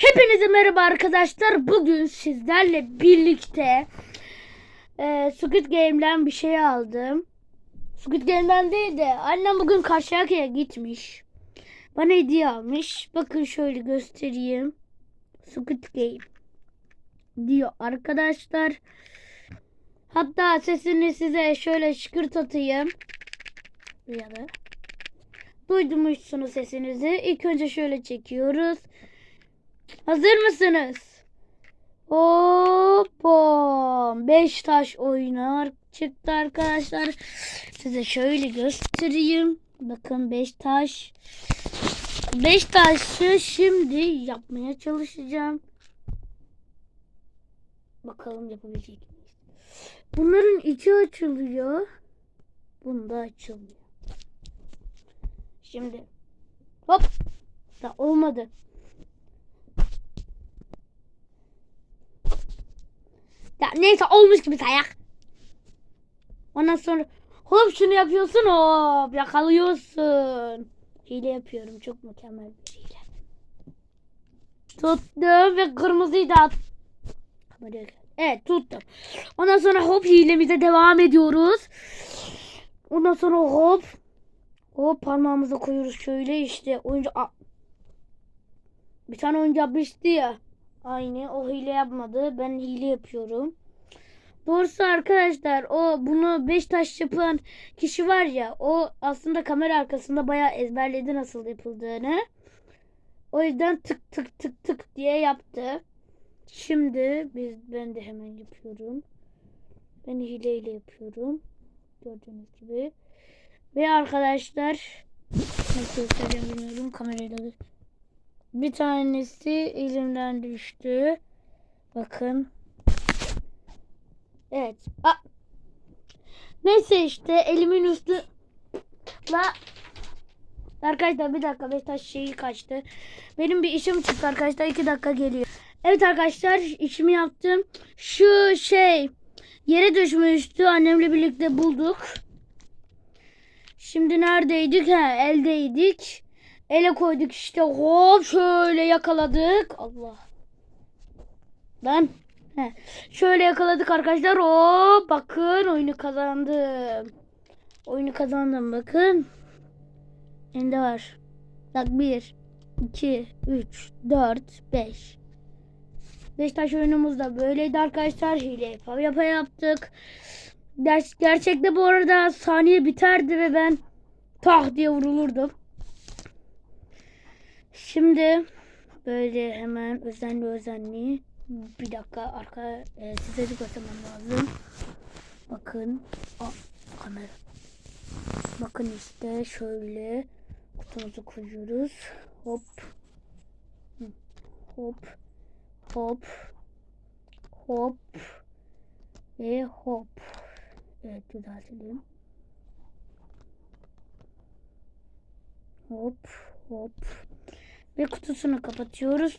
Hepinize merhaba arkadaşlar. Bugün sizlerle birlikte e, Squid Game'den bir şey aldım. Squid Game'den değil de annem bugün Karşıyaka'ya gitmiş. Bana hediye almış. Bakın şöyle göstereyim. Squid Game diyor arkadaşlar. Hatta sesini size şöyle şıkırtatayım. Ya da duydumuşsunuz sesinizi. İlk önce şöyle çekiyoruz. Hazır mısınız? Hopom. 5 taş oynar çıktı arkadaşlar. Size şöyle göstereyim. Bakın 5 taş. 5 taşı şimdi yapmaya çalışacağım. Bakalım yapabilecek miyiz? Bunların içi açılıyor. Bunda açılmıyor. Şimdi hop da olmadı. Ya neyse olmuş gibi sayak. Ondan sonra hop şunu yapıyorsun hop yakalıyorsun. Hile yapıyorum çok mükemmel bir hile. Tuttum ve kırmızıyı da at. Evet tuttum. Ondan sonra hop hilemize devam ediyoruz. Ondan sonra hop hop parmağımıza koyuyoruz şöyle işte oyuncu bir tane oyuncu yapmıştı ya. Aynı o hile yapmadı. Ben hile yapıyorum. Doğrusu arkadaşlar o bunu 5 taş yapan kişi var ya o aslında kamera arkasında bayağı ezberledi nasıl yapıldığını. O yüzden tık tık tık tık diye yaptı. Şimdi biz ben de hemen yapıyorum. Ben hileyle yapıyorum. Gördüğünüz gibi. Ve arkadaşlar nasıl göstereceğim bilmiyorum kamerayla. Bir tanesi elimden düştü. Bakın. Evet. Aa. Neyse işte elimin üstü la Arkadaşlar bir dakika Beşiktaş şeyi kaçtı. Benim bir işim çıktı arkadaşlar. iki dakika geliyor. Evet arkadaşlar işimi yaptım. Şu şey yere düşmüştü. Annemle birlikte bulduk. Şimdi neredeydik? Ha, eldeydik. Ele koyduk işte hop şöyle yakaladık. Allah. Ben He. Şöyle yakaladık arkadaşlar. Hop bakın oyunu kazandım. Oyunu kazandım bakın. Ende var. Bak 1, 2, 3, 4, 5. Beşiktaş oyunumuz da böyleydi arkadaşlar. Hile yapa yapa yaptık. Ger- gerçekte bu arada saniye biterdi ve ben tak diye vurulurdum. Şimdi böyle hemen özenli özenli bir dakika arka e, size de göstermem lazım. Bakın. Aa, kamera. Bakın işte şöyle kutumuzu koyuyoruz. Hop. Hop. Hop. Hop. Ve hop. Evet düzeltelim. Hop. Hop. Ve kutusunu kapatıyoruz.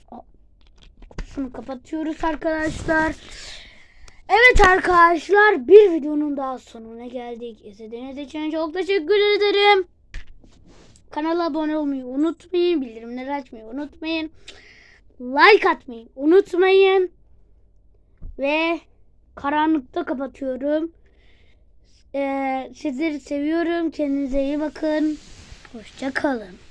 Kutusunu kapatıyoruz arkadaşlar. Evet arkadaşlar bir videonun daha sonuna geldik. İzlediğiniz için çok teşekkür ederim. Kanala abone olmayı unutmayın. Bildirimleri açmayı unutmayın. Like atmayı unutmayın. Ve karanlıkta kapatıyorum. Ee, sizleri seviyorum. Kendinize iyi bakın. Hoşça kalın.